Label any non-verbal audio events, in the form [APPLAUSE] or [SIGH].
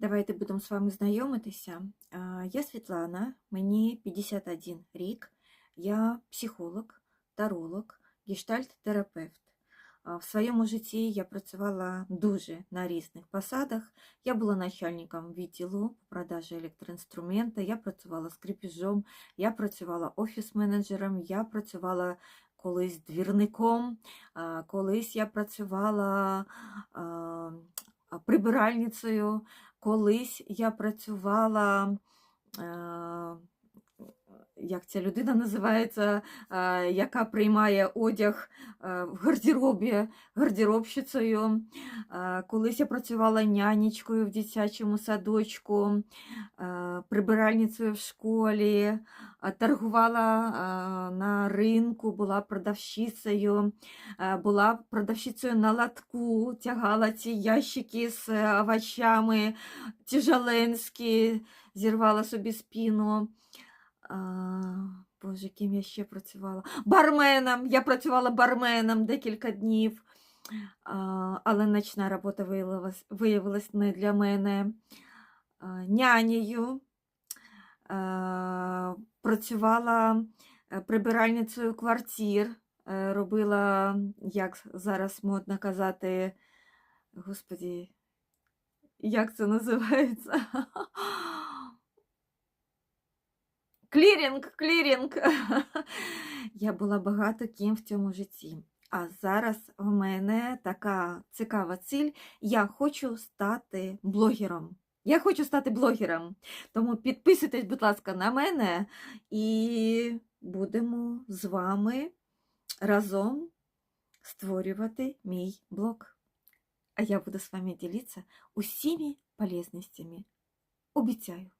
Давайте будемо з вами знайомитися. Я Світлана, мені 51 рік, я психолог, таролог, гештальт-терапевт. В своєму житті я працювала дуже на різних посадах. Я була начальником відділу по продажі електроінструмента, я працювала скрипіжом, я працювала офіс-менеджером, я працювала колись двірником, колись я працювала прибиральницею, колись я працювала. Як ця людина називається, е, яка приймає одяг е, в гардеробі, гардеробщицею. Е, Колись я працювала нянечкою в дитячому садочку, прибиральницею в школі, торгувала на ринку, була продавщицею, була продавщицею на латку, тягала ці ящики з овочами, тяжеленські, зірвала собі спину. Боже, ким я ще працювала? Барменом. Я працювала барменом декілька днів, але ночна робота виявилась, виявилась не для мене. Нянею. Працювала е, прибиральницею квартир, е, робила, як зараз модно казати, господі, як це називається? [LAUGHS] Клірінг, клірінг. [LAUGHS] Я була багато ким в цьому житті. А зараз в мене така цікава ціль. Я хочу стати блогером. Я хочу стати блогером. Тому підписуйтесь, будь ласка, на мене і будемо з вами разом створювати мій блог. А я буду з вами ділитися усіми полезностями. Обіцяю.